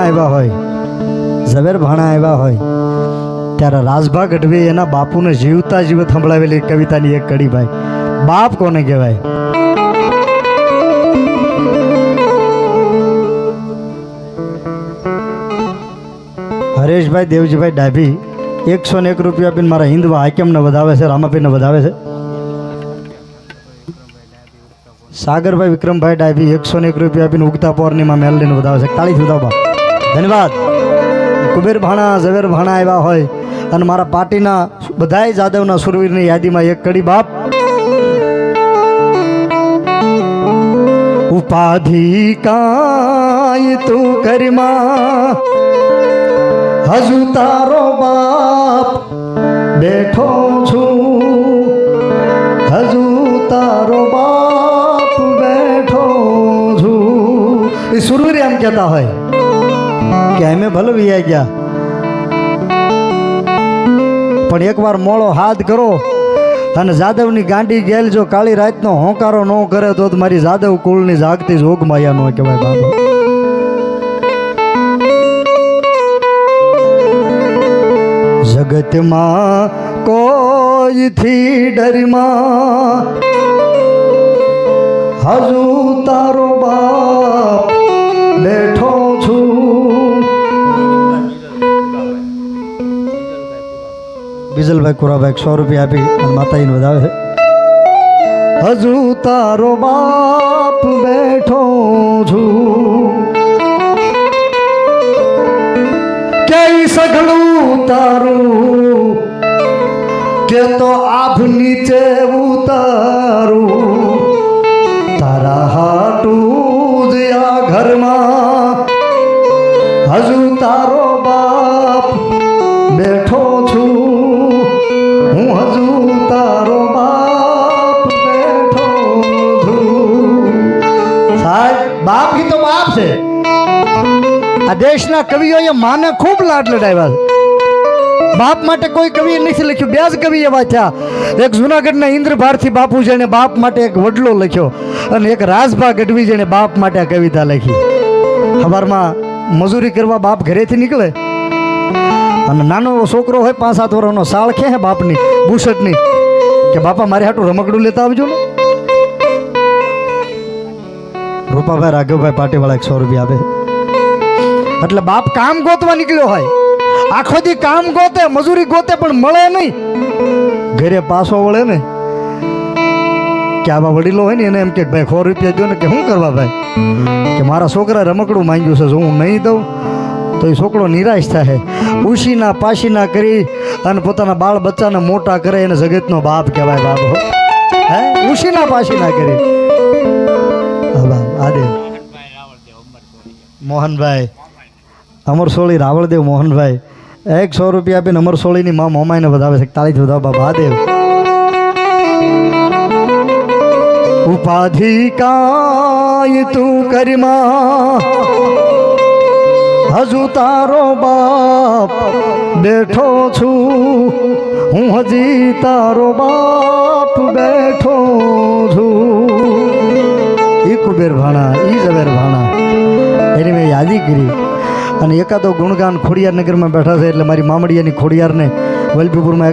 આવ્યા હોય, ઝવેર ભાણા આવ્યા હોય, ત્યારે રાજભા ગઢવી એના બાપુને જીવતા જીવત સંભળાવેલી કવિતાની એક કડી ભાઈ, બાપ કોને કહેવાય? હરેશભાઈ, દેવજીભાઈ ડાભી, એકસો ને એક રૂપિયા આપીને મારા હિન્દવા હાકેમને વધાવે છે રામાપીને વધાવે છે. સાગરભાઈ વિક્રમભાઈ ડાભી, એકસો ને એક રૂપિયા આપીને ઉગતા પોરનીમાં મેલ લઈને વધાવે છે. કાળી સુધા બાપ. ધન્યવાદ. કુબેર ભાણા, ઝવેર ભાણા આવ્યા હોય અને મારા પાર્ટીના બધાય જાદવના સુરવીરની યાદીમાં એક કડી બાપ. ઉપાધિ કાય તું કરમા હજુ તારો બાપ બેઠો છું. હજુ તારો બાપ બેઠો છું. એ સુરવીર એમ કહેતા હોય. કે અમે ભલે વિયા ગયા. પણ એકવાર મોળો હાથ કરો અને જાદવની ગાંડી ગેલ જો કાળી રાતનો હોંકારો ન કરે તો મારી જાદવ કુળની જાગતી જોગ માયા નો કહેવાય બાબા જગતમાં કોઈથી ડરમાં હજુ તારો બીજલભાઈ કુરાભાઈ સો રૂપિયા આપી અને માતાજીને વધાવે છે. હજુ તારો બાપ બેઠો છું. ક્યાંય સઘળું તારું? કે તો આભ નીચે ઉતારું? તારા હાટું જ આ ઘરમાં હજુ તારો બાપ બેઠો બાપ તો બાપ છે. આ દેશના કવિઓએ માને ખૂબ લાડ લડાવ્યા છે. બાપ માટે કોઈ કવિએ નથી લખ્યું. બે જ કવિ એવા થયા. એક જુનાગઢના ઇન્દ્ર ભારતી બાપુ જેણે બાપ માટે એક વડલો લખ્યો અને એક રાજભા ગઢવી જેણે બાપ માટે આ કવિતા લખી. સવારમાં મજૂરી કરવા બાપ ઘરેથી નીકળે. અને નાનો છોકરો હોય, પાંચ સાત વર્ષનો સાળ કે હે બાપની, બુશટની, કે બાપા મારે હાટું રમકડું લેતા આવજો ને? રૂપાભાઈ રાઘવભાઈ પાટીવાળા એક સો રૂપિયા આપે. એટલે બાપ કામ ગોતવા નીકળ્યો હોય. આખો દી કામ ગોતે, મજૂરી ગોતે, પણ મળે નહીં. ઘરે પાછો વળે ને, કે આવા વડીલો હોય ને, એને એમ કે, ભાઈ, સો રૂપિયા દો ને, કે શું કરવા ભાઈ? કે મારા છોકરા રમકડું માંગ્યું છે, જો હું નહીં દઉં, તો એ છોકરો નિરાશ થાય. ઉશીના પાશીના કરી અને પોતાના બાળ બચ્ચાને મોટા કરે, એને જગતનો બાપ કહેવાય બાપ હે? ઉશીના પાશીના કરી. આદેવ મોહનભાઈ. અમરસોળી રાવળદેવ મોહનભાઈ. એક સો રૂપિયા આપીને અમરસોળીની માં મોમાઈને વધાવે છે. તાળી વધાવ બાબા દેવ ઉપાધિ કાય તું કરીમાં. હજુ તારો બાપ બેઠો છું. હું હજી તારો બાપ બેઠો છું. ઈ કુબેર ભાણા, ઈ ઝવેર ભાણા. એની મેં યાદી કરી. અને એકાદો ગુણગાન ખોડિયાર નગરમાં બેઠા છે, એટલે મારી મામડિયાની ખોડિયારને વલભીપુરમાં